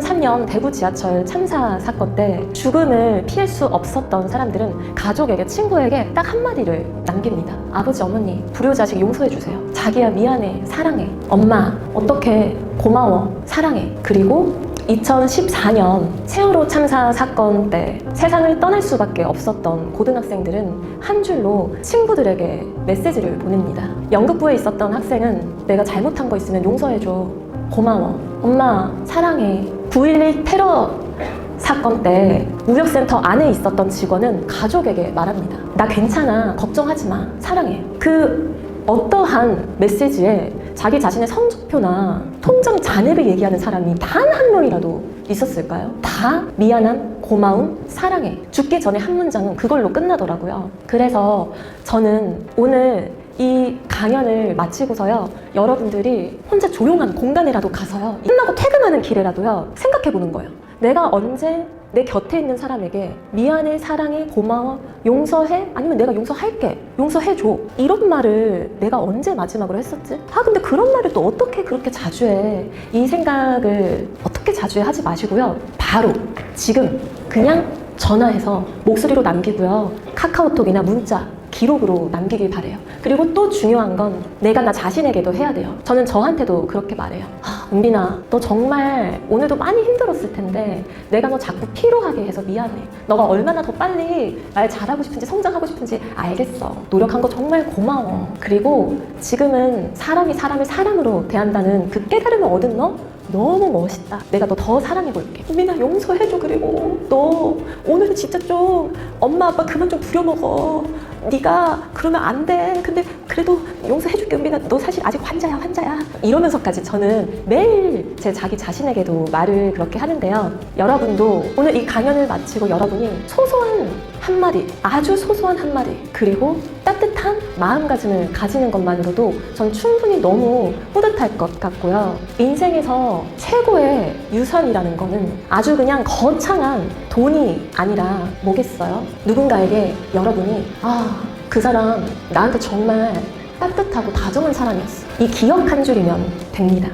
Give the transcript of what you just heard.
2003년 대구 지하철 참사 사건 때 죽음을 피할 수 없었던 사람들은 가족에게 친구에게 딱 한마디를 남깁니다. 아버지 어머니 불효자식 용서해 주세요. 자기야 미안해 사랑해 엄마 어떻게 고마워 사랑해 그리고 2014년 세월호 참사 사건 때 세상을 떠날 수밖에 없었던 고등학생들은 한 줄로 친구들에게 메시지를 보냅니다. 연극부에 있었던 학생은 내가 잘못한 거 있으면 용서해줘. 고마워. 엄마, 사랑해. 9.11 테러 사건 때 무역센터 안에 있었던 직원은 가족에게 말합니다. 나 괜찮아. 걱정하지 마. 사랑해. 그 어떠한 메시지에 자기 자신의 성적표나 통장 잔액을 얘기하는 사람이 단 한 명이라도 있었을까요? 다 미안함, 고마움, 사랑해. 죽기 전에 한 문장은 그걸로 끝나더라고요. 그래서 저는 오늘 이 강연을 마치고서요, 여러분들이 혼자 조용한 공간에라도 가서요, 끝나고 퇴근하는 길에라도요, 생각해 보는 거예요. 내가 언제 내 곁에 있는 사람에게 미안해, 사랑해, 고마워, 용서해? 아니면 내가 용서할게, 용서해줘. 이런 말을 내가 언제 마지막으로 했었지? 아, 근데 그런 말을 또 어떻게 그렇게 자주 해? 이 생각을 어떻게 자주 해 하지 마시고요. 바로 지금 그냥 전화해서 목소리로 남기고요. 카카오톡이나 문자, 기록으로 남기길 바래요. 그리고 또 중요한 건 내가 나 자신에게도 해야 돼요. 저는 저한테도 그렇게 말해요. 아, 은빈아, 너 정말 오늘도 많이 힘들었을 텐데 내가 너 자꾸 피로하게 해서 미안해. 너가 얼마나 더 빨리 말 잘하고 싶은지 성장하고 싶은지 알겠어. 노력한 거 정말 고마워. 그리고 지금은 사람이 사람을 사람으로 대한다는 그 깨달음을 얻은 너 너무 멋있다. 내가 너 더 사랑해 볼게. 은빈아 용서해줘 그리고 너 오늘은 진짜 좀 엄마 아빠 그만 좀 부려먹어. 네가 그러면 안 돼. 근데 그래도 용서해줄게 은빈아. 너 사실 아직 환자야 환자야. 이러면서까지 저는 매일 제 자기 자신에게도 말을 그렇게 하는데요. 여러분도 오늘 이 강연을 마치고 여러분이 소소한 한마디, 아주 소소한 한마디, 그리고 따뜻한 마음가짐을 가지는 것만으로도 전 충분히 너무 뿌듯할 것 같고요. 인생에서 최고의 유산이라는 거는 아주 그냥 거창한 돈이 아니라 뭐겠어요? 누군가에게 여러분이 아, 그 사람 나한테 정말 따뜻하고 다정한 사람이었어. 이 기억 한 줄이면 됩니다.